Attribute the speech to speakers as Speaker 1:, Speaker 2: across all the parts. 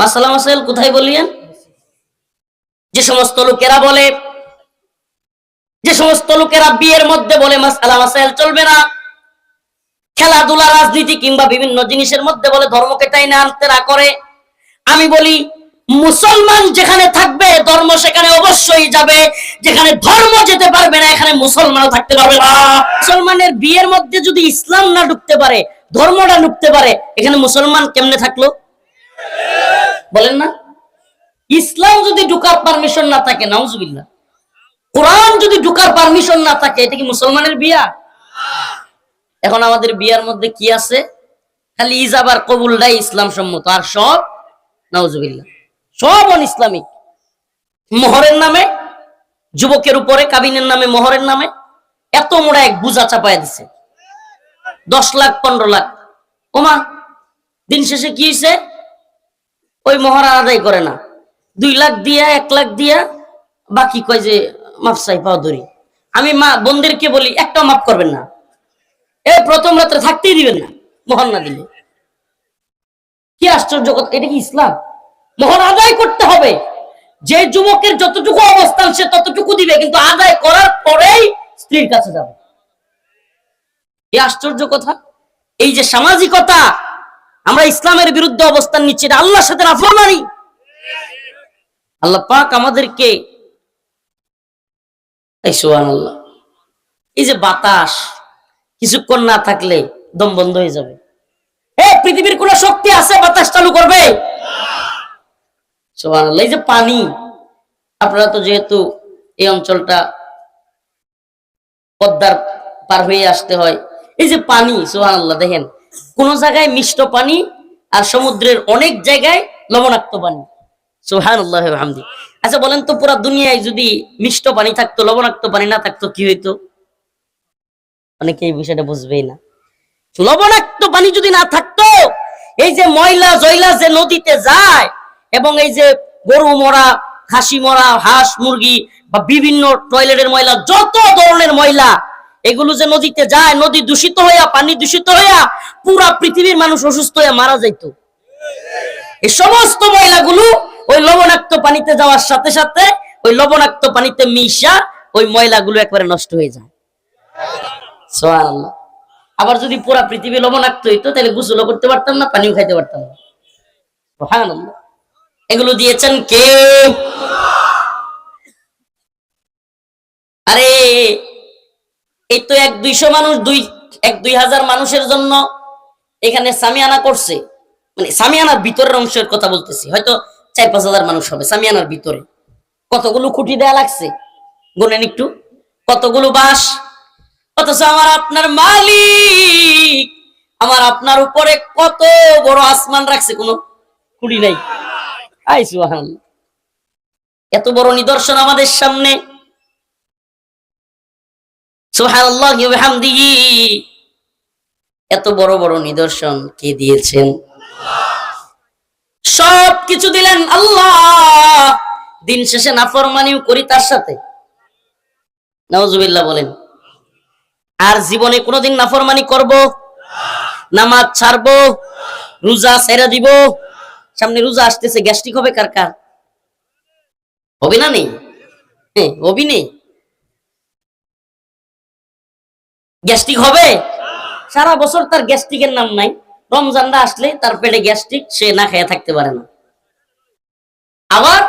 Speaker 1: মাসালা কোথায় বলিয়েন যে সমস্ত লোকেরা বলে, যে সমস্ত লোকেরা বিয়ের মধ্যে বলে, মাসালা চলবে না। খেলাধুলা, রাজনীতি কিংবা বিভিন্ন জিনিসের মধ্যে বলে, ধর্মকে টাইনে আনতে না করে। আমি বলি, মুসলমান যেখানে থাকবে, ধর্ম সেখানে অবশ্যই যাবে। যেখানে ধর্ম যেতে পারবে না, এখানে মুসলমানও থাকতে পারবে না। মুসলমানের বিয়ের মধ্যে যদি ইসলাম না ঢুকতে পারে, ধর্মটা ঢুকতে পারে, এখানে মুসলমান কেমনে থাকল? বলেন না? ইসলাম যদি ঢুকার পারমিশন না থাকে, নাউজুবিল্লাহ। কোরআন যদি ঢুকার পারমিশন না থাকে, এটা কি মুসলমানের বিয়া? এখন আমাদের বিয়ার মধ্যে কি আছে? খালি ইজাবার কবুলটাই ইসলাম সম্মত আর সব নাউজুবিল্লাহ। সব অন ইসলামিক মোহরের নামে, যুবকের উপরে, কাবিনের নামে, মোহরের নামে, এত মোড়া এক বুঝা চাপায় দিছে। দশ লাখ, পনেরো লাখ। ওমা, দিন শেষে কি হয়েছে ওই মহারা আদায় করে না। দুই লাখ দিয়া, এক লাখ দিয়া বাকি কয় যে মাফ চাই, পাও ধরি। আমি মা বোনদেরকে বলি, একটাও মাফ করবেন না। এ প্রথম রাত্রে থাকতেই দিবেন না মোহর না দিলে। কি আশ্চর্য কথা, এটা কি ইসলাম? মোহর আদায় করতে হবে। যে যুবকের যতটুকু অবস্থান, সে ততটুকু দিবে, কিন্তু আদায় করার পরেই স্ত্রীর কাছে যাবে। কি আশ্চর্য কথা? এই যে সামাজিকতা আমরা ইসলামের বিরুদ্ধে অবস্থান নিচ্ছি, এটা আল্লাহর সাথে নাফরমানি। আল্লাহ পাক আমাদেরকে এই সুবহানাল্লাহ। এই যে বাতাস, কিছুক্ষণ না থাকলে দম বন্ধ হয়ে যাবে। এ, পৃথিবীর কোন শক্তি আছে বাতাস চালু করবে? সুবহানাল্লাহ। এই যে পানি, আপনারা তো যেহেতু এই অঞ্চলটা পদ্মার পার হয়ে আসতে হয়, এই যে পানি, সুবহানাল্লাহ, দেখেন। কোন জায়গায় মিষ্ট পানি আর সমুদ্রের অনেক জায়গায় লবণাক্ত পানি। হামদি আচ্ছা বলেন তো পুরা দুনিয়ায় যদি মিষ্ট পানি থাকতো, লবণাক্ত পানি না থাকতো, কি হইতো? অনেকে এই বিষয়টা বুঝবেই না। লবণাক্ত পানি যদি না থাকতো, এই যে ময়লা জয়লা যে নদীতে যায় এবং এই যে গরু মরা, খাসি মরা, হাঁস মুরগি বা বিভিন্ন টয়লেটের ময়লা, যত ধরনের ময়লা এগুলো যে নদীতে যায়, নদী দূষিত হইয়া, পানি দূষিত হইয়া, পুরা পৃথিবীর মানুষ অসুস্থ হইয়া মারা যাইতো। এই সমস্ত ময়লাগুলো ওই লবণাক্ত পানিতে যাওয়ার সাথে সাথে, ওই লবণাক্ত পানিতে মিশা, ওই ময়লাগুলো একবারে নষ্ট হয়ে যায়। আবার যদি পুরা পৃথিবী লবণাক্ত হইতো, তাহলে গোসলও করতে পারতাম না, পানিও খাইতে পারতাম না। এগুলো দিয়েছেন কে? আরে এই তো এক দুইশো মানুষ, দুই, এক দুই হাজার মানুষের জন্য এখানে সামিয়ানা করছে। মানে সামিয়ানার ভিতরের অংশের কথা বলতেছি, হয়তো চার পাঁচ হাজার মানুষ হবে সামিয়ানার ভিতরে। কতগুলো খুঁটি দেয়া লাগছে? গোনেন একটু। কতগুলো বাস অথচ আমার আপনার মালিক, আমার আপনার উপরে কত বড় আসমান রাখছে কোনো খুঁটি নাই। আই সুবহান এত বড় নিদর্শন আমাদের সামনে। এত বড় বড় নিদর্শন কে দিয়েছেন? সব কিছু দিলেন আল্লাহ। দিন শেষে নাফরমানিও করি তার সাথে। নওয়াজুবিল্লাহ বলেন, আর জীবনে কোনোদিন নাফরমানি করব, নামাজ ছাড়বো, রোজা ছেড়ে দিব। সামনে রোজা আসতেছে, গ্যাস্ট্রিক হবে কার কার? হবে না নেই? হ্যাঁ হবি নেই। গ্যাস্ট্রিক হবে? সারা বছর তার গ্যাস্ট্রিকের নাম নাই। রমজানটা আসলে তার পেটে গ্যাস্ট্রিক, সে না খেয়ে থাকতে পারে না। আবার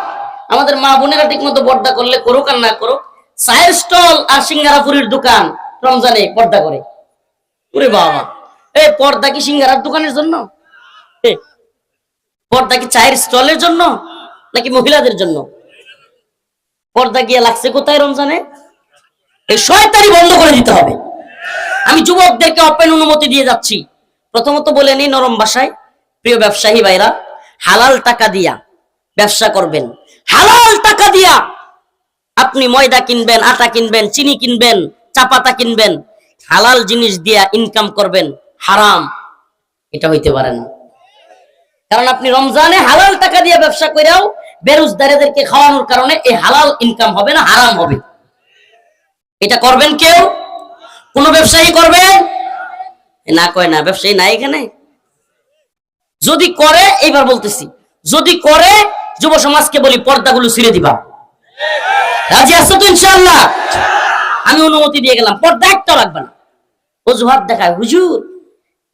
Speaker 1: আমাদের মা বোনেরা ঠিক মতো পর্দা করলে করুক আর না করুক, চায়ের স্টল আর সিঙ্গারাপুরির দোকান রমজানে পর্দা করে। ওরে বাবা, এ পর্দা কি সিঙ্গারার দোকানের জন্য? পর্দা কি চায়ের স্টলের জন্য নাকি মহিলাদের জন্য? পর্দা গিয়ে লাগছে কোথায় রমজানে? এই শয়তানি বন্ধ করে দিতে হবে। আমি যুবকদেরকে অপেন অনুমতি দিয়ে যাচ্ছি। প্রথমত বলে নিই নরম ভাষায় প্রিয় ব্যবসায়ী ভাইরা, হালাল টাকা দিয়া ব্যবসা করবেন। হালাল টাকা দিয়া আপনি ময়দা কিনবেন, আটা কিনবেন, চিনি কিনবেন, চাপাতা কিনবেন, হালাল জিনিস দিয়া ইনকাম করবেন, হারাম। এটা হইতে পারে না। কারণ আপনি রমজানে হালাল টাকা দিয়ে ব্যবসা করেও বেরোজদারেদেরকে খাওয়ানোর কারণে এই হালাল ইনকাম হবে না, হারাম হবে। এটা করবেন কেউ? কোন ব্যবসায়ী করবে? না কয় না, ব্যবসায়ী নাই এখানে? যদি করে, এইবার বলতেছি, যদি করে, যুব সমাজকে বলি, পর্দাগুলো ছিঁড়ে দিবা। রাজি আসছো তো ইনশাআল্লাহ? আমি অনুমতি দিয়ে গেলাম, পর্দা একটা লাগবে না। অজুহাত দেখায়, হুজুর,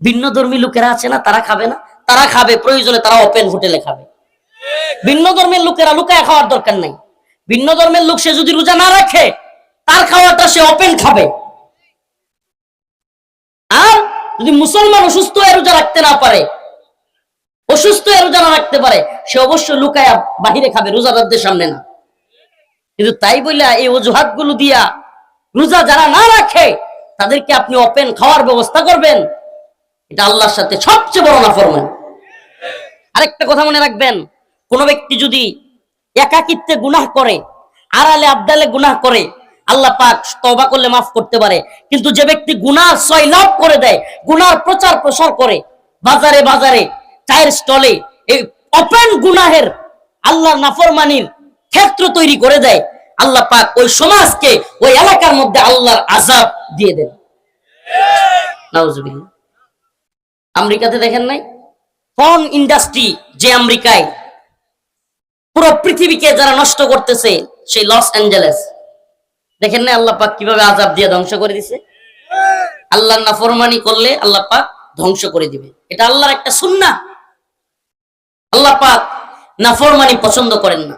Speaker 1: ভিন্ন ধর্মী লোকেরা আছে না, তারা খাবে না? তারা খাবে, প্রয়োজনে তারা ওপেন হোটেলে খাবে। ভিন্ন ধর্মের লোকেরা লুকায় খাওয়ার দরকার নাই। ভিন্ন ধর্মের লোক সে যদি রোজা না রাখে, তার খাওয়াটা সে ওপেন খাবে। আর যদি মুসলমান অসুস্থ হয়ে রোজা রাখতে না পারে, অসুস্থ হয়ে রোজা না রাখতে পারে, সে অবশ্য লুকায়া বাহিরে খাবে, রোজাদারদের সামনে না। কিন্তু তাই বইলা এই অজুহাতগুলো দিয়া রোজা যারা না রাখে, তাদেরকে আপনি ওপেন খাওয়ার ব্যবস্থা করবেন। এটা আল্লাহর সাথে সবচেয়ে বড় না ফরমান আরেকটা কথা মনে রাখবেন, কোন ব্যক্তি যদি একাকিত্বে গুনাহ করে, আড়ালে আবদালে গুনাহ করে আল্লাহ পাক তবা করলে মাফ করতে পারে। কিন্তু যে ব্যক্তি গুনাহ সয়লাভ করে দেয়, গুনার প্রচার প্রসার করে, বাজারে বাজারে, চায়ের স্টলে এই ওপেন গুনাহের আল্লাহর নাফরমানির ক্ষেত্র তৈরি করে দেয়, আল্লাহ পাক ওই সমাজকে, ওই এলাকার মধ্যে আল্লাহর আজাব দিয়ে দেন। আমেরিকাতে দেখেন নাই? ফোন ইন্ডাস্ট্রি যে আমেরিকায় পুরো পৃথিবীকে যারা নষ্ট করতেছে, সেই লস অ্যাঞ্জেলেস। দেখেন না আল্লাহ পাক কিভাবে আজাব দিয়ে ধ্বংস করে দিছে আল্লাহর নাফরমানি করলে আল্লাহ পাক ধ্বংস করে দিবে এটা আল্লাহর একটা সুন্নাহ আল্লাহ পাক নাফরমানি পছন্দ করেন না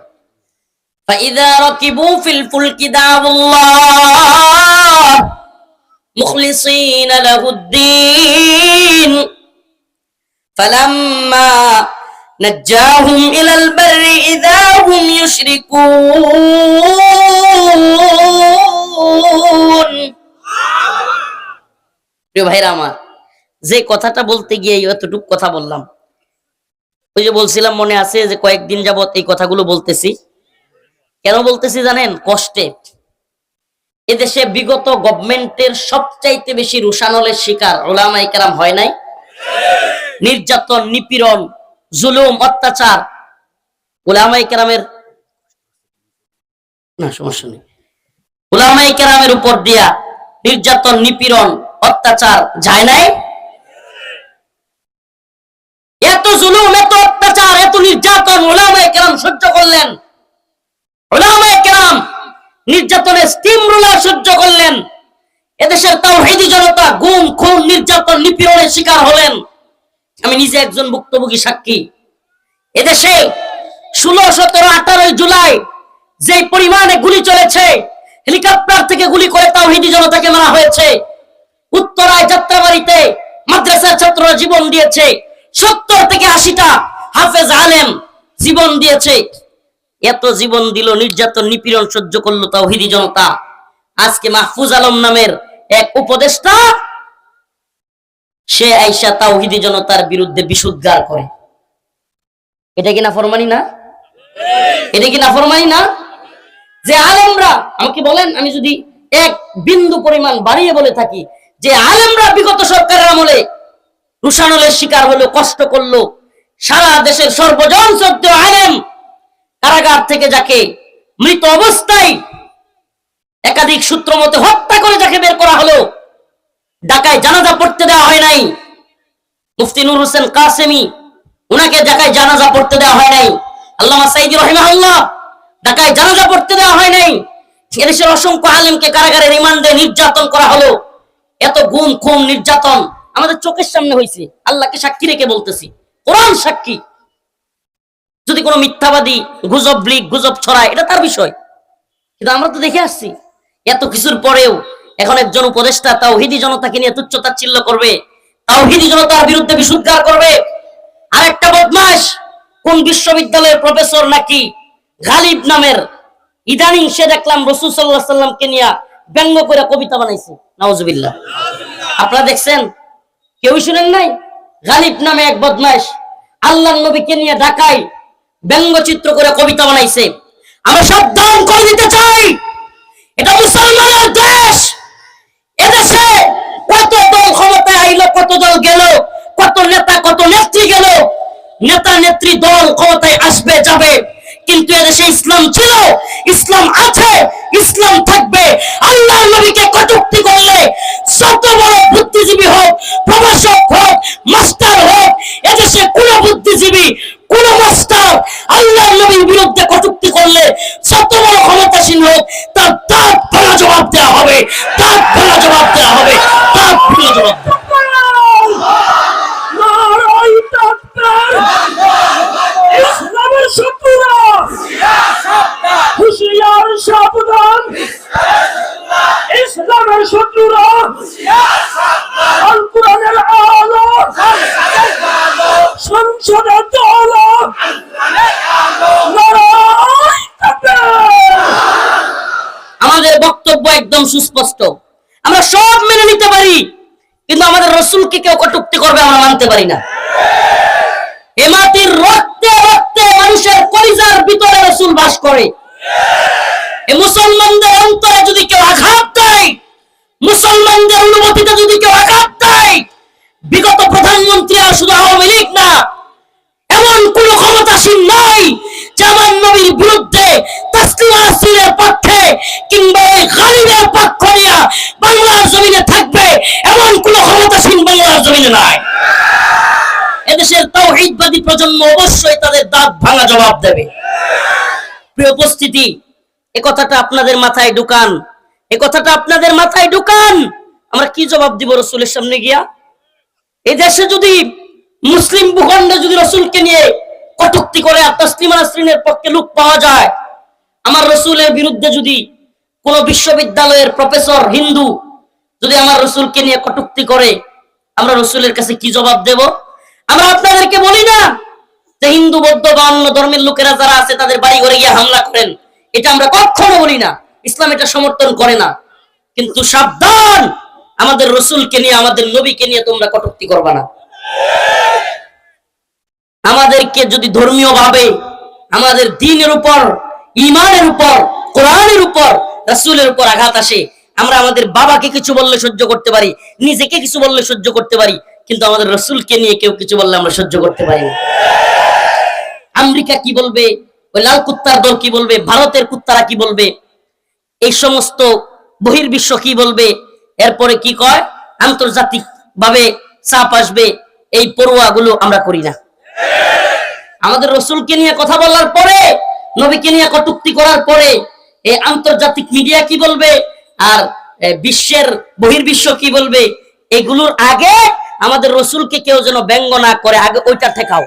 Speaker 1: فإذا ركبوا في الفلك دعوا الله مخلصين له الدين فلما نجاهم إلى البر إذا هم يشركون প্রিয় ভাইরা আমার যে কথাটা বলতে গিয়ে এতটুক কথা বললাম ওই যে বলছিলাম মনে আছে যে কয়েকদিন যাবত এই কথাগুলো বলতেছি কেন বলতেছি জানেন কষ্টে এদেশে বিগত গভর্নমেন্টের সবচাইতে বেশি রুশানলের শিকার ওলামাই কেরাম হয় নাই নির্যাতন নিপীড়ন জুলুম, অত্যাচার। ওলামাই কেরামের না, সমস্যা নেই। ওলামাই কেরামের উপর দিয়া নির্যাতন, নিপীড়ন, অত্যাচার যায় নাই? এত জুলুম, এত অত্যাচার, এত নির্যাতন ওলামাই কেরাম সহ্য করলেন। ওলামায়ে কেরাম নির্যাতনের স্টিম রোলার সহ্য করলেন। এদেশের তাও হেদি জনতা গুম, খুন, নির্যাতন, নিপীড়নের শিকার হলেন। আমি নিজে একজন ভুক্তভোগী সাক্ষী। এদেশে ষোলো, সতেরো, আঠারোই জুলাই যে পরিমাণে গুলি চলেছে, হেলিকপ্টার থেকে গুলি করে তাওহীদি জনতাকে মারা হয়েছে, উত্তরায় যাত্রাবাড়িতে মাদ্রাসার ছাত্ররা জীবন দিয়েছে, সত্তর থেকে আশিটা হাফেজ আলেম জীবন দিয়েছে। এত জীবন দিল, নির্যাতন, নিপীড়ন সহ্য করল তাওহিদি জনতা। আজকে মাহফুজ আলম নামের এক উপদেষ্টা সে আইসা তাওহিদি জনতার বিরুদ্ধে বিশুদ্ধার করে। এটা কি না ফরমানি না? এটা কি না ফরমানি না? যে আলেমরা, আমাকে বলেন? আমি যদি এক বিন্দু পরিমাণ বাড়িয়ে বলে থাকি, যে আলেমরা বিগত সরকারের আমলে রুশানলের শিকার হলো, কষ্ট করল, সারা দেশের সর্বজন সত্য আলেম, কারাগার থেকে যাকে মৃত অবস্থায় একাধিক সূত্র মতে হত্যা করে যাকে বের করা হলো ঢাকায় জানাজা পড়তে দেওয়া হয় নাই। মুফতি নুর হোসেন কাসেমি, উনাকে ঢাকায় জানাজা পড়তে দেওয়া হয় নাই। আল্লামা সাইদি রহিমাহুল্লাহ ঢাকায় জানাজা পড়তে দেওয়া হয় নাই। এদেশের অসংখ্য আলেমকে কারাগারে রিমান্ডে নির্যাতন করা হলো। এত গুম খুন, নির্যাতন আমাদের চোখের সামনে হয়েছে আল্লাহকে সাক্ষী রেখে বলতেছি, কোরআন সাক্ষী। যদি কোনো মিথ্যাবাদী গুজব লিক গুজব ছড়ায়, এটা তার বিষয়। কিন্তু আমরা তো দেখে আসছি, এত কিছুর পরেও এখন একজন উপদেষ্টা তাওহিদি জনতাকে নিয়ে তুচ্ছ তাচ্ছিল্য করবে, তাওহিদি জনতার বিরুদ্ধে বিশুদ্ধার করবে। আর একটা বদমাস কোন বিশ্ববিদ্যালয়ের প্রফেসর নাকি গালিব নামের? ইদানিং সে দেখলাম রসুল সাল্লাহ সাল্লামকে নিয়ে ব্যঙ্গ করে কবিতা বানাইছে। নওয়াজবিল্লাহ আপনারা দেখছেন? কেউ শুনেন নাই? গালিব নামে এক বদমাস আল্লাহ নবীকে নিয়ে ঢাকায় ব্যঙ্গচিত্র করে কবিতা বানাইছে। আমরা সাবধান করে দিতে চাই। এটা মুসলমানের দেশ এদেশে কত দল আইলো, কত দল গেল, কত নেতা, কত নেত্রী গেল। নেতা, নেত্রী দল ক্ষমতায় আসবে, যাবে। কিন্তু এদেশে ইসলাম ছিল, ইসলাম আছে, ইসলাম থাকবে। আল্লাহ নবীকে কটুক্তি করলে, যত বড় বুদ্ধিজীবী হোক, প্রভাষক হোক, মাস্টার হোক এদেশে কোন বুদ্ধিজীবী কোন মাস্টার আল্লাহ নবীর বিরুদ্ধে কটূক্তি করলে যত বড় ক্ষমতাসীন হোক তার দাঁত ভাঙা জবাব দেওয়া হবে দাঁত ভাঙা জবাব দেওয়া হবে দাঁত ভাঙা জবাব দেওয়া হবে।
Speaker 2: নারাই তাকবীর ইসলামের শত্রুরা হুশিয়ার সাবধান ইসলামের শত্রুরা আল কোরআনের আলো সংসদে দল নারাই তাকবীর
Speaker 1: আমাদের বক্তব্য একদম সুস্পষ্ট আমরা সব মেনে নিতে পারি কিন্তু আমাদের রসুলকে কেউ কটুক্তি করবে আমরা মানতে পারি না। এ মাটির রক্তে রক্তে মানুষের কলিজার ভিতরে রসুল বাস করে। এ মুসলমানদের অন্তরে যদি কেউ আঘাত দেয়, মুসলমানদের অনুমতিতে যদি কেউ আঘাত দেয়, বিগত প্রধানমন্ত্রী আর শুধু আওয়ামী লীগ না, এমন কোন ক্ষমতাসীন নাই আমার নবীর বিরুদ্ধে তাসলিমা পক্ষে কিংবা ওই খালিদের পক্ষ নিয়ে বাংলার জমিনে থাকবে এমন কোন ক্ষমতাসীন বাংলার জমিনে নাই। এদেশের তাওহীদবাদী প্রজন্ম অবশ্যই তাদের দাঁত ভাঙা জবাব দেবে। প্রিয় উপস্থিতি, এ কথাটা আপনাদের মাথায় ঢুকান। এ কথাটা আপনাদের মাথায় ঢুকান। আমরা কি জবাব দিব রসুলের সামনে গিয়া? এই দেশে যদি মুসলিম ভূখণ্ডে যদি রসুলকে নিয়ে কটুক্তি করে আর তসলিমা পক্ষে লোক পাওয়া যায়। আমার রসুলের বিরুদ্ধে যদি কোন বিশ্ববিদ্যালয়ের প্রফেসর হিন্দু যদি আমার রসুলকে নিয়ে কটুক্তি করে, আমরা রসুলের কাছে কি জবাব দেব? আমরা আপনাদেরকে বলি না যে হিন্দু, বৌদ্ধ বা অন্য ধর্মের লোকেরা যারা আছে, তাদের বাড়ি ঘরে গিয়ে হামলা করেন। এটা আমরা কখনো বলি না। ইসলাম এটা সমর্থন করে না। কিন্তু সাবধান! আমাদের রসুলকে নিয়ে, আমাদের নবীকে নিয়ে তোমরা কটুক্তি করবা না। আমাদেরকে যদি ধর্মীয় ভাবে আমাদের দিনের উপর ইমানের উপর, কোরআনের উপর, রাসূলের উপর আঘাত আসে, আমরা আমাদের বাবাকে কিছু বললে সহ্য করতে পারি, নিজেকে কিছু বললে সহ্য করতে পারি, কিন্তু আমাদের রসুলকে নিয়ে কেউ কিছু বললে আমরা সহ্য করতে পারি আমেরিকা কি বলবে? ওই লাল কুত্তার দল কি বলবে? ভারতের কুত্তারা কি বলবে? এই সমস্ত বহির্বিশ্ব কি বলবে? এরপরে কি কয়? আন্তর্জাতিক ভাবে চাপ আসবে, এই পড়ুয়াগুলো আমরা করি না। আমাদের রসুলকে নিয়ে কথা বলার পরে, নবীকে নিয়ে কটুক্তি করার পরে, এই আন্তর্জাতিক মিডিয়া কি বলবে? আর বিশ্বের বহির্বিশ্ব কি বলবে? এগুলোর আগে আমাদের রসুলকে কেউ যেন ব্যঙ্গ না করে, আগে ওইটা ঠেকাও।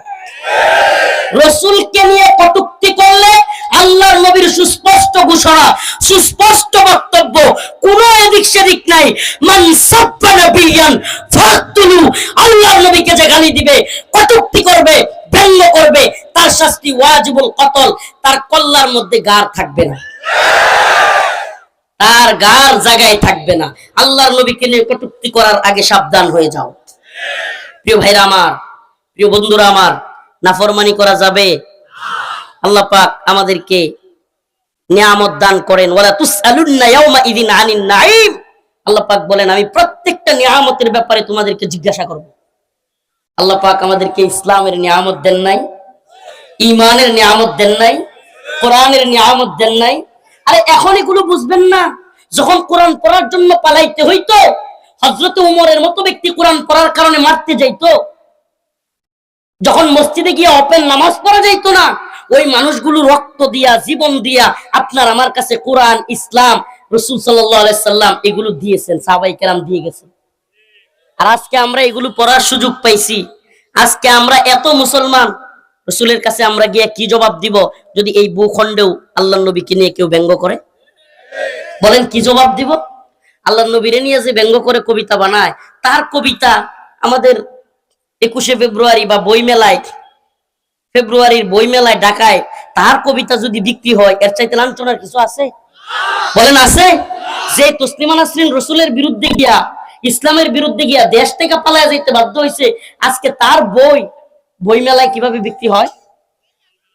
Speaker 1: রসুলকে নিয়ে কটুক্তি করলে আল্লাহর নবীর সুস্পষ্ট ঘোষণা, সুস্পষ্ট বক্তব্য, কোন এদিক সেদিক নাই। মান সাব্বা নবিয়ান, ফাকতুলু, আল্লাহর নবীকে যে গালি দিবে, কটুক্তি করবে, ব্যঙ্গ করবে, তার শাস্তি ওয়াজিবুল কতল, তার কল্লার মধ্যে গার থাকবে না। তার গার জায়গায় থাকবে না। আল্লাহর নবীকে নিয়ে কটুক্তি করার আগে সাবধান হয়ে যাও। প্রিয় ভাইরা আমার, প্রিয় বন্ধুরা আমার নাফরমানি করা যাবে। আল্লাহ পাক আমাদেরকে নিয়ামত দান করেন। ওয়ালা তুসআলুন্না ইয়াওমা ইদিন আনিন নাঈম। আল্লাহ পাক বলেন, আমি প্রত্যেকটা নিয়ামতের ব্যাপারে তোমাদেরকে জিজ্ঞাসা করব। আল্লাহ পাক আমাদেরকে ইসলামের নিয়ামত দেন নাই ইমানের নিয়ামত দেন নাই, কোরআনের নিয়ামত দেন নাই। আরে এখন এগুলো বুঝবেন না। যখন কোরআন পড়ার জন্য পালাইতে হইতো হজরত উমরের মতো ব্যক্তি কোরআন পড়ার কারণে মারতে যাইতো যখন মসজিদে গিয়ে ওপেন নামাজ পড়া যাইতো না, ওই মানুষগুলো রক্ত দিয়া, জীবন দিয়া আপনার আমার কাছে কোরআন, ইসলাম, রসুল সাল্লাম এগুলো দিয়েছেন, সাহাবাই কেরাম দিয়ে গেছেন। আর আজকে আমরা এগুলো পড়ার সুযোগ পাইছি। আজকে আমরা এত মুসলমান, রসুলের কাছে আমরা গিয়ে কি জবাব দিব যদি এই ভূখণ্ডেও আল্লাহ নবীকে নিয়ে কেউ ব্যঙ্গ করে? বলেন, কি জবাব দিব? আল্লাহ নবীরে নিয়ে যে ব্যঙ্গ করে কবিতা বানায়, তার কবিতা আমাদের একুশে ফেব্রুয়ারি বা বই মেলায় ফেব্রুয়ারির বই মেলায় ঢাকায় তার কবিতা যদি বিক্রি হয়, এর চাইতে লাঞ্ছনার কিছু আছে? বলেন আছে? যে তসলিমা নাসরিন রসুলের বিরুদ্ধে গিয়া, ইসলামের বিরুদ্ধে গিয়া দেশ থেকে পালায় যাইতে বাধ্য হয়েছে আজকে তার বই বই মেলায় কীভাবে বিক্রি হয়?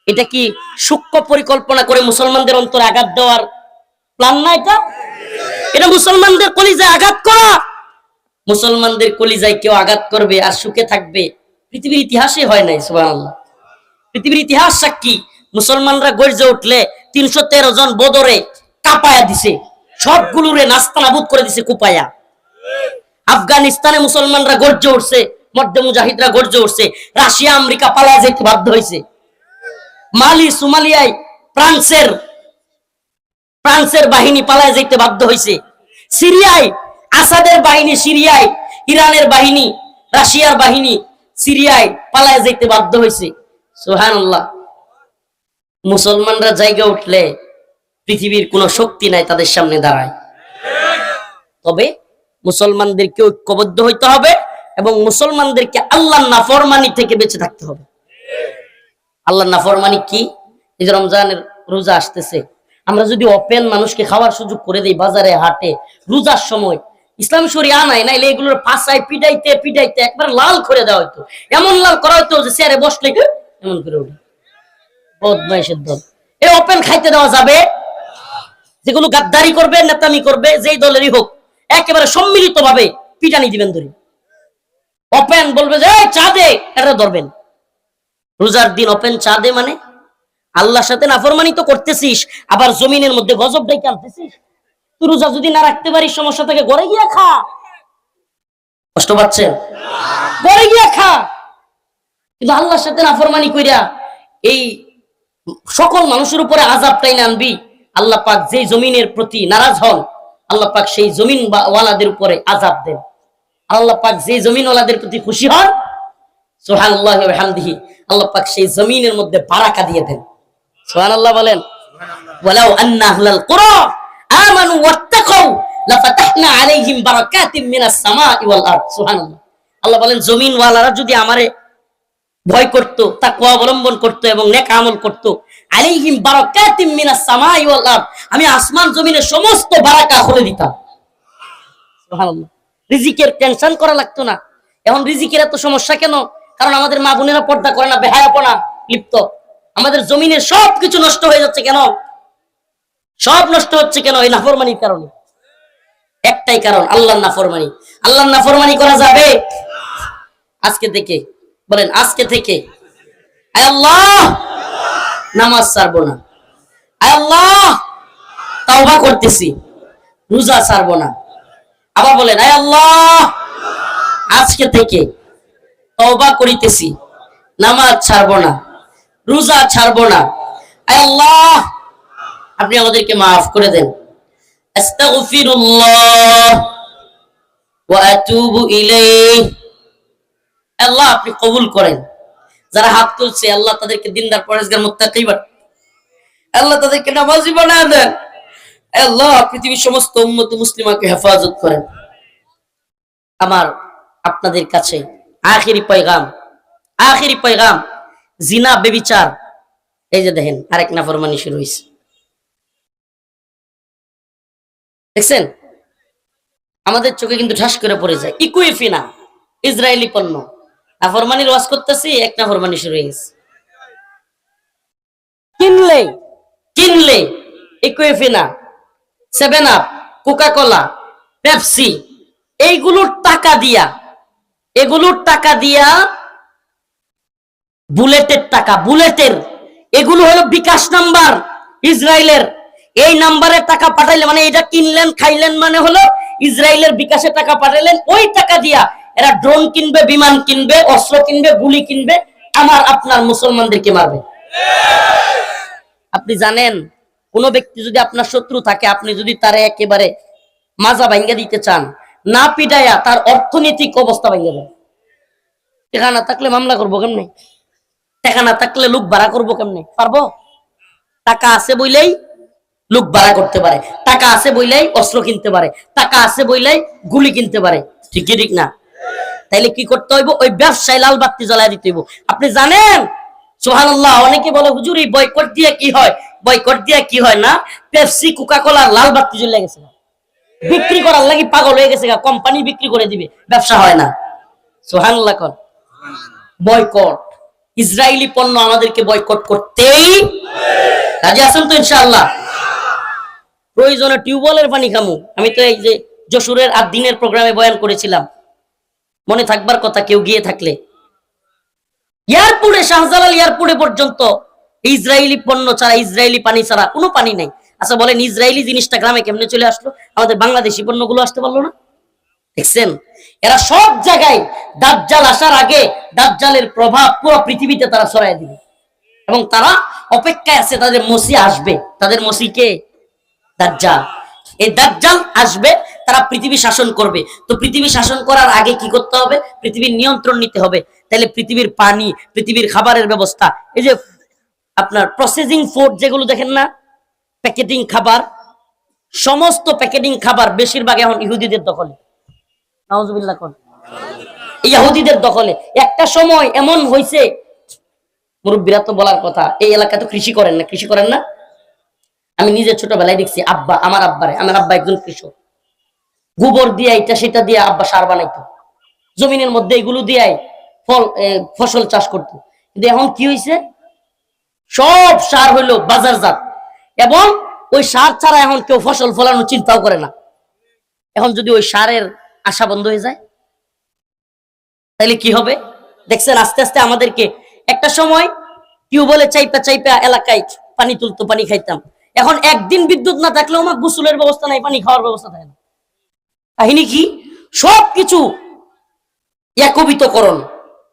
Speaker 1: এটা কি সূক্ষ্ম পরিকল্পনা করে মুসলমানদের অন্তরে আঘাত দেওয়ার প্ল্যান না এটা? এটা মুসলমানদের কলিজায় আঘাত করা! মুসলমানদের কলিজায় কেউ আঘাত করবে আর সুখে থাকবে, পৃথিবীর ইতিহাসে হয় নাই, সুবহানাল্লাহ। পৃথিবীর ইতিহাস সাক্ষী, মুসলমানরা গর্জে উঠলে তিনশো তেরো জন বদরে কাপায়া দিছে সবগুলোরে নাস্তানাবুদ করে দিছে কুপায়া। আফগানিস্তানে মুসলমানরা গর্জে উঠছে মধ্যে মুজাহিদরা গর্জে উঠছে, রাশিয়া, আমেরিকা পালায় যেতে বাধ্য হয়েছে মালি, সোমালিয়ায় ফ্রান্সের ফ্রান্সের বাহিনী পালায় যেতে বাধ্য হয়েছে সিরিয়ায় আসাদের বাহিনী সিরিয়ায়, ইরানের বাহিনী, রাশিয়ার বাহিনী সিরিয়ায় পালায় যেতে বাধ্য হয়েছে সুহানুল্লাহ মুসলমানরা জায়গা উঠলে পৃথিবীর কোনো শক্তি নাই তাদের সামনে দাঁড়ায়। তবে মুসলমানদেরকে ঐক্যবদ্ধ হইতে হবে এবং মুসলমানদেরকে আল্লাহ নাফরমানি থেকে বেঁচে থাকতে হবে। আল্লাহ নাফরমানি কি? এই রমজানের রোজা আসতেছে। আমরা যদি ওপেন মানুষকে খাওয়ার সুযোগ করে দিই বাজারে, হাটে, রোজার সময় ইসলামী শরিয়া নাই নাইলে এগুলোর পাশায় পিটাইতে পিটাইতে একবার লাল করে দেওয়া হইতো। এমন লাল করা হইতো যে চেয়ারে বসলে এমন করে দল। এই ওপেন খাইতে দেওয়া যাবে। যেগুলো গাদ্দারি করবে নেতামি করবে যেই দলেরই হোক একেবারে সম্মিলিত ভাবে পিটানি দিবেন ধরে। ওপেন বলবে যে "এই, চা দে এটা ধরবেন। রোজার দিন ওপেন চা দে মানে? আল্লাহর সাথে নাফরমানি তো করতেছিস আবার জমিনের মধ্যে গজব ডেকে আনতেছিস? তুই রোজা যদি না রাখতে পারিস, সমস্যা থেকে ঘরে গিয়া খা। কষ্ট পাচ্ছেন ঘরে গিয়া খা। কিন্তু আল্লাহর সাথে নাফরমানি কইরা এই সকল মানুষের উপরে আজাবটাই না আনবি। আল্লাহ পাক যে জমিনের প্রতি নারাজ হন, আল্লাহ পাক সেই জমিন ওয়ালাদের উপরে আজাব দেন। আল্লাহ পাক যে জমিন ওয়ালাদের প্রতি খুশি হন, সুবহানাল্লাহি ওয়া বিহামদিহি, আল্লাহ পাক সেই জমিনের মধ্যে বারাকা দিয়ে দেন। সুবহানাল্লাহ বলেন, ওয়ালাউ আন্না আহলাল কুরা আমানু ওয়াত্তাকাউ লাফাতাহনা আলাইহিম বারাকাতিম মিনাস সামাই ওয়াল আরদ, সুবহানাল্লাহ। আল্লাহ বলেন জমিন ওয়ালারা যদি আমারে ভয় করত, তাকওয়া অবলম্বন করত এবং নেক আমল করত, আলাইহিম বারাকাতিম মিনাস সামাই ওয়াল আরদ, আমি আসমান জমিনের সমস্ত বারাকা খুলে দিতাম। সুবহানাল্লাহ। রিজিকের টেনশন করা লাগতো না। এখন রিজিকের এত সমস্যা কেন? কারণ আমাদের মা বোনেরা পর্দা করে না, বেহায়াপনা, লিপ্ত। আমাদের জমিনের সব কিছু নষ্ট হয়ে যাচ্ছে কেন? সব নষ্ট হচ্ছে কেন? এই নাফরমানির কারণে। একটাই কারণ, আল্লাহর নাফরমানি। আল্লাহর নাফরমানি করা যাবে? আজকে থেকে। বলেন, আজকে থেকে। আল্লাহ! নামাজ ছাড়বো না। আল্লাহ! তাওবা করতেছি। রোজা ছাড়বো না। আবার বলেন, আয় আল্লাহ! আজকে থেকে তওবা করিতেছি। নামাজ ছাড়বো না। রোজা ছাড়বো না। আয় আল্লাহ! আপনি আমাদেরকে মাফ করে দেন। আল্লাহ আপনি কবুল করেন। যারা হাত তুলছে, আল্লাহ তাদেরকে দিনদার পরেশগার মুত্তাকি বানান আল্লাহ তাদেরকে নামাজি বানায় দেন। আল্লাহ পৃথিবীর সমস্ত উম্মত মুসলিমাকে হেফাজত করেন। আমার আপনাদের কাছে আখিরি পয়গাম আখিরি পয়গাম, জিনা, বেবিচার। এই যে দেখেন, আরেক নাফরমানি শুরু হয়েছে দেখছেন? আমাদের চোখে কিন্তু ঠাস করে পড়ে যায়। ইকুইফিনা ইসরায়েলি পণ্য। নাফরমানির ওয়াজ করতেছি এক নাফরমানি শুরু হয়ে গেছে। কিনলে কিনলে Aquafina seven up Coca Cola Pepsi, এইগুলোর টাকা দিয়া, এগুলোর টাকা দিয়া বুলেটের টাকা, বুলেটের। এগুলো হলো বিকাশ নাম্বার, ইসরায়েলের। এই নাম্বারে টাকা পাঠাইলে মানে এটা কিনলেন, খাইলেন মানে হলো ইসরায়েলের বিকাশে টাকা পাঠাইলেন। ওই টাকা দিয়া এরা ড্রোন কিনবে, বিমান কিনবে, অস্ত্র কিনবে, গুলি কিনবে, আমার আপনার মুসলমানদেরকে মারবে। আপনি জানেন, কোন ব্যক্তি যদি আপনার শত্রু থাকে, আপনি যদি তারে একেবারে মাজা ভাঙ্গা দিতে চান, না পিটাইয়া তার অর্থনৈতিক অবস্থা ভাঙ্গা দেন। টাকা না থাকলে মামলা করব কেমনে? টাকা না থাকলে লোক ভাড়া করব কেমনে? পারব? টাকা আছে বইলেই লোক ভাড়া করতে পারে। টাকা আছে বইলেই অস্ত্র কিনতে পারে। টাকা আছে বইলেই গুলি কিনতে পারে। ঠিক কি ঠিক না? তাইলে কি করতে হইব? ওই ব্যবসায় লাল বাতি জ্বালাই দিতে হইব। আপনি জানেন? সোহানুল্লাহ অনেকে বলে, হুজুর, এই বয়কট দিয়ে কি হয়? বয়কট দিয়ে কি হয় না? পেপসি কোকা কোলার লাল বাতি জ্বলে গেছে বিক্রি করার লাগি পাগল হয়ে গেছে কোম্পানি বিক্রি করে দিবে। ব্যবসা হয় না। সোহানুল্লাহ কন। বয়কট। ইসরায়েলি পণ্য আমাদেরকে বয়কট করতেই রাজি আছেন তো ইনশাআল্লাহ? প্রয়োজনে টিউবওয়েলের পানি খামু। আমি তো এই যে যশোরের আর দিনের প্রোগ্রামে বয়ান করেছিলাম। মনে থাকবার কথা কেউ গিয়ে থাকলে। এয়ারপোর্টে, শাহজালাল এয়ারপোর্টে পর্যন্ত ইসরায়েলি পণ্য ছাড়া, ইসরায়েলি পানি ছাড়া কোনো পানি নাই। আচ্ছা বলেন, ইসরায়েলি জিনিসটা গ্রামে কেমনে চলে আসলো? আমাদের বাংলাদেশি পণ্যগুলো আসতে পারল না। দেখছেন? এরা সব জায়গায় দাজ্জাল আসার আগে দাজ্জালের প্রভাব পুরো পৃথিবীতে তারা ছড়াই দিবে। এবং তারা অপেক্ষায় আছে, তাদের মসি আসবে। তাদের মসি কে দাজ্জাল। এই দাজ্জাল আসবে, তারা পৃথিবী শাসন করবে। তো পৃথিবী শাসন করার আগে কি করতে হবে? পৃথিবীর নিয়ন্ত্রণ নিতে হবে। তাহলে পৃথিবীর পানি, পৃথিবীর খাবারের ব্যবস্থা। এই যে আপনার প্রসেসিং ফুড যেগুলো দেখেন না প্যাকেটিং খাবার, সমস্ত প্যাকেটিং খাবার বেশিরভাগ এখন ইহুদিদের দখলে। নাউজুবিল্লাহ কোন। ইহুদিদের দখলে। একটা সময় এমন হয়েছে মুরব্বীরা তো বলার কথা, এই এলাকায় তো কৃষি করেন না। কৃষি করেন না? আমি নিজে ছোটবেলায় দেখছি আব্বা, আমার আব্বারে, আমার আব্বা একজন কৃষক। গোবর দিয়ে এটা সেটা দিয়ে আব্বা সার বানাইতো। জমিনের মধ্যে এগুলো দিয়ে ফল ফসল চাষ করতো। কিন্তু এখন কি হয়েছে সব সার হইল বাজারজাত। এবং ওই সার ছাড়া এখন কেউ ফসল ফলানোর চিন্তাও করে না। এখন যদি ওই সারের আশা বন্ধ হয়ে যায়, তাহলে কি হবে? দেখছেন, আস্তে আস্তে আমাদেরকে একটা সময় টিউবওয়েলে চাইপা চাইপা, এলাকায় পানি তুলতো, পানি খাইতাম। এখন একদিন বিদ্যুৎ না থাকলেও আমার গোসলের ব্যবস্থা নাই, পানি খাওয়ার ব্যবস্থা থাকে না। কাহিনী কি? সবকিছু একবিতকরণ।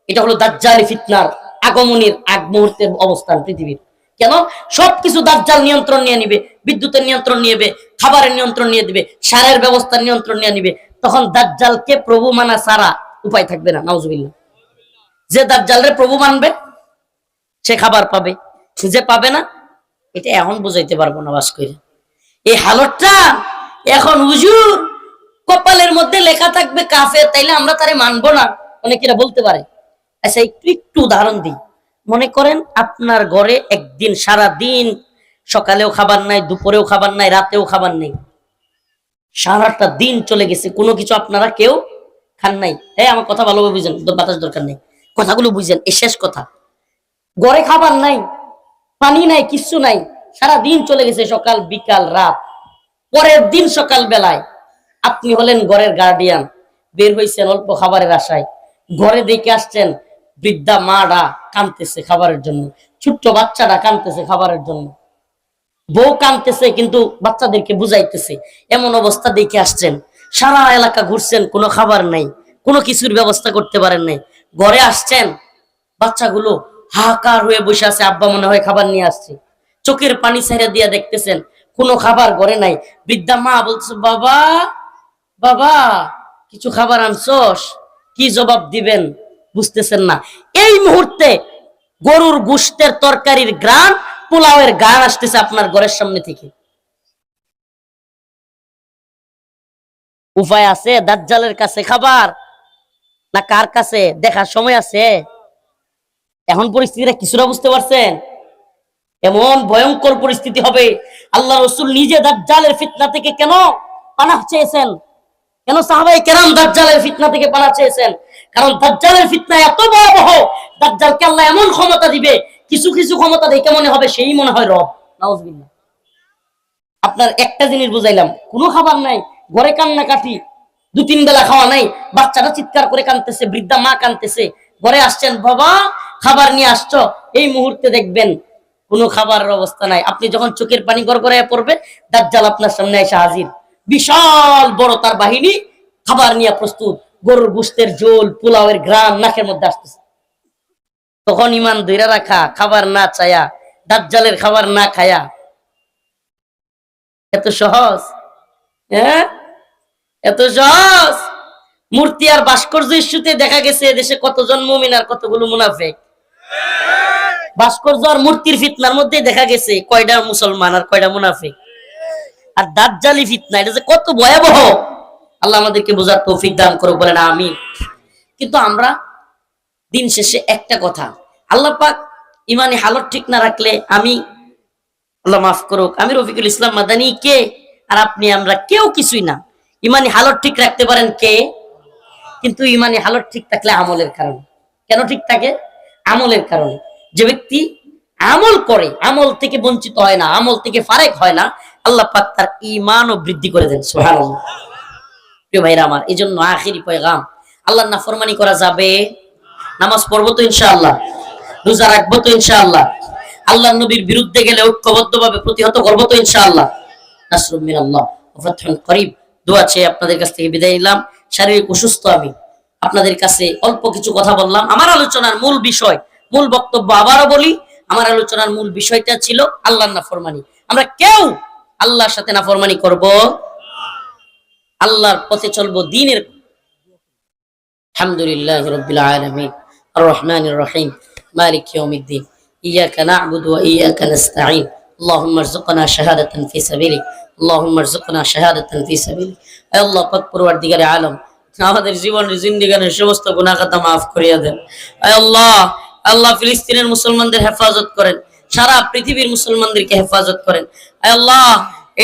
Speaker 1: এটা হলো দাজ্জালি ফিতনার আগমনের আগ মুহূর্তের অবস্থান পৃথিবীর। কেন? সবকিছু দাজ্জাল নিয়ন্ত্রণ নিয়ে নিবে, বিদ্যুতের নিয়ন্ত্রণ নিয়ে নেবে, খাবারের নিয়ন্ত্রণ নিয়ে দিবে, সারের ব্যবস্থার নিয়ন্ত্রণ নিয়ে নিবে, তখন দাজ্জালকে প্রভু মানা সারা উপায় থাকবে না, নাউজুবিল্লাহ। যে দাজ্জালরে প্রভু মানবে, সে খাবার পাবে যে পাবে না এটা এখন বুঝাইতে পারব না বাস করে এই হালতটা এখন হুজুর কপালের মধ্যে লেখা থাকবে কাফে তাইলে আমরা তারে মানবো না অনেকেরা বলতে পারে। আচ্ছা একটু একটু উদাহরণ দিই। মনে করেন আপনার ঘরে একদিন সারা দিন সকালেও খাবার নাই, দুপুরেও খাবার নাই, রাতেও খাবার নেই। সারাটা দিন চলে গেছে, কোনো কিছু আপনারা কেউ খান নাই। হ্যাঁ আমার কথা ভালোভাবে বুঝেন, বাতাস দরকার নেই। কথাগুলো বুঝেন, এই শেষ কথা। ঘরে খাবার নাই পানি নাই, কিচ্ছু নাই। সারা দিন চলে গেছে সকাল, বিকাল, রাত। পরের দিন সকাল বেলায় আপনি হলেন ঘরের গার্ডিয়ান বের হয়েছেন অল্প খাবারের আশায়। ঘরে দেখে আসছেন, বৃদ্ধা মারা কানতেছে খাবারের জন্য। ছোট্ট বাচ্চারা কানতেছে খাবারের জন্য। বউ কানতেছে, কিন্তু বাচ্চাদেরকে বুঝাইতেছে। এমন অবস্থা দেখে আসছেন। সারা এলাকা ঘুরছেন, কোনো খাবার নাই। কোনো কিছুর ব্যবস্থা করতে পারেন নাই। ঘরে আসছেন, বাচ্চাগুলো হাহাকার হয়ে বসে আছে, আব্বা মনে হয় খাবার নিয়ে আসছে। চোখের পানি ছেড়ে দিয়ে দেখতেছেন, কোনো খাবার ঘরে নাই। বৃদ্ধা মা বলছে বাবা বাবা, কিছু খাবার আনছস? কি জবাব দিবেন? বুঝতেছেন না। এই মুহূর্তে গরুর গুস্তের তরকারির গ্রান পোলাওয়ের গান আসতেছে আপনার ঘরের সামনে থেকে। উপায় আছে? দাজ্জালের কাছে খাবার? না কার কাছে? দেখার সময় আছে? এখন পরিস্থিতিটা কিছুটা বুঝতে পারছেন? এমন ভয়ঙ্কর পরিস্থিতি হবে। আল্লাহ রসুল নিজে দাজ্জালের ফিতনা থেকে কেন পানাহ চেয়েছেন? কেন সাহাবাই কেরাম দাজ্জালের ফিতনা থেকে পানা চেয়েছেন? কারণ দাজ্জালের ফিতনা এত ভয়াবহ, দাজ্জালকে আল্লাহ এমন ক্ষমতা দিবে, কিছু কিছু ক্ষমতা দেখে মনে হবে সেই মনে হয় রব। নাউজুবিল্লাহ। আপনার একটা জিনিস বুঝাইলাম, কোনো খাবার নাই, ঘরে কান্না কাটি দু তিন বেলা খাওয়া নাই, বাচ্চাটা চিৎকার করে কানতেছে বৃদ্ধা মা কানতেছে ঘরে আসছেন, বাবা খাবার নিয়ে আসছো, এই মুহূর্তে দেখবেন কোনো খাবারের অবস্থা নাই। আপনি যখন চোখের পানি গড় করে পড়বে দাজ্জাল আপনার সামনে এসে হাজির। বিশাল বড় তার বাহিনী খাবার নিয়ে প্রস্তুত। গরুর গুস্তের জোল পোলাওয়ের গ্রাম নাকের মধ্যে আসতেছে। তখন ইমান ধৈরা রাখা, খাবার না চায়া, দাজ্জালের খাবার না খায়া। এত সহজ? হ্যাঁ? এত সহজ? মূর্তি আর ভাস্কর্য ইস্যুতে দেখা গেছে দেশে কতজন মুমিন আর কতগুলো মুনাফেক। ভাস্কর্য আর মূর্তির ফিতনার মধ্যে দেখা গেছে কয়টা মুসলমান আর কয়টা মুনাফেক। আর দাজ্জালি ফিতনা, এটা যে কত ভয়াবহ। আল্লাহ আমাদেরকে বোঝার তৌফিক দান করুক, বলেন আমি কিন্তু আমরা দিন শেষে একটা কথা, আল্লাহ পাক ইমানি হালত ঠিক না রাখলে আমি, আল্লাহ মাফ করুক, আমি রফিকুল ইসলাম মাদানি কে? আর আপনি, আমরা কেউ কিছুই না। ইমানি হালত ঠিক রাখতে পারেন কে? কিন্তু ইমানি হালত ঠিক থাকলে আমলের কারণে। কেন ঠিক থাকে? আমলের কারণে। যে ব্যক্তি আমল করে, আমল থেকে বঞ্চিত হয় না, আমল থেকে ফারেক হয় না, আল্লাহ পাক তার ইমানও বৃদ্ধি করে দেন, সুবহানাল্লাহ। প্রিয় ভাইরা আমার এই জন্য আখিরি পয়গাম আল্লাহ নাফরমানি করা যাবে। নামাজ পড়ব তো ইনশাআল্লাহ, রোজা রাখব তো ইনশাআল্লাহ আল্লাহ নবীর বিরুদ্ধে গেলে ঐক্যবদ্ধ ভাবে প্রতিহত করব তো ইনশাআল্লাহ। নাসরুম মিনাল্লাহ ওয়া ফাতহুন করিব দোয়া চেয়ে আপনাদের কাছ থেকে বিদায় নিলাম। শারীরিক অসুস্থ আমি আপনাদের কাছে অল্প কিছু কথা বললাম আমার আলোচনার মূল বিষয় মূল বক্তব্য আবারও বলি আমার আলোচনার মূল বিষয়টা ছিল আল্লাহর নাফরমানি আমরা কেউ আল্লাহর সাথে নাফরমানি করব আল্লাহর পথে চলবো দিনের আলহামদুলিল্লাহ রবিল আলমিন الرحمن الرحيم مالك يوم الدين إياك نعبد وإياك نستعين اللهم ارزقنا شهادة في سبيلك اللهم ارزقنا شهادة في سبيلك أي الله পাক পরওয়ারদিগার আলম আমাদের জীবনের জিন্দিগানের সমস্ত গুনাহ খাতা মাফ করিয়া দেন। আল্লাহ আল্লাহ ফিলিস্তিনের মুসলমানদের হেফাজত করেন, সারা পৃথিবীর মুসলমানদেরকে হেফাজত করেন। আল্লাহ,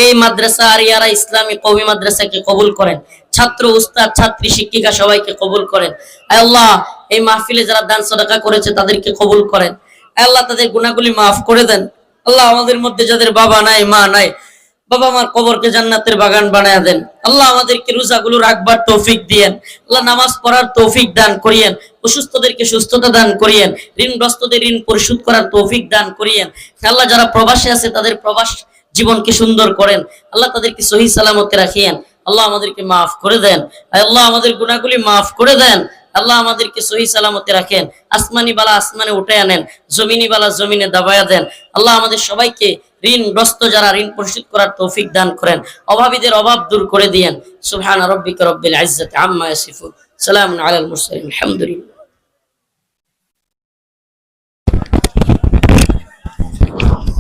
Speaker 1: এই মাদ্রাসা আরিয়ারা ইসলামী কবি মাদ্রাসাকে কবুল করেন, ছাত্র, উস্তাদ, ছাত্রী, শিক্ষিকা সবাইকে কবুল করেন। আল্লাহ, এই মাহফিলে যারা দান সদাকা করেছে তাদেরকে কবুল করেন। আল্লাহ, তাদের গুনাহগুলি মাফ করে দেন। আল্লাহ আমাদের মধ্যে যাদের বাবা নাই, মা নাই বাবা আমার কবরকে জান্নাতের বাগান বানায় দেন। আল্লাহ আমাদেরকে রোজাগুলো রাখবার তৌফিক দিয়েন। আল্লাহ নামাজ পড়ার তৌফিক দান করিয়েন। অসুস্থদেরকে সুস্থতা দান করিয়েন। ঋণগ্রস্তদের ঋণ পরিশোধ করার তৌফিক দান করিয়েন। আল্লাহ যারা প্রবাসে আছে, তাদের প্রবাস জীবনকে সুন্দর করেন। আল্লাহ তাদেরকে সহি সালামতে রাখিয়েন। আল্লাহ আমাদেরকে মাফ করে দেন। আল্লাহ আমাদের গুণাগুলি মাফ করে দেন। আল্লাহ আমাদেরকে সহি সালামতে রাখেন। আসমানি বালা আসমানে উঠে আনেন, জমিনি বালা জমিনে দাবায়া দেন। আল্লাহ আমাদের সবাইকে ঋণগ্রস্ত যারা ঋণ পরিশোধ করার তৌফিক দান করেন। অভাবীদের অভাব দূর করে দিয়েন। সুবহান আরব্বিক রব্বিল আজ্জাত আম্মা ইয়াসিফুন। সালামুন আলাল মুরসালিন। আলহামদুলিল্লাহ।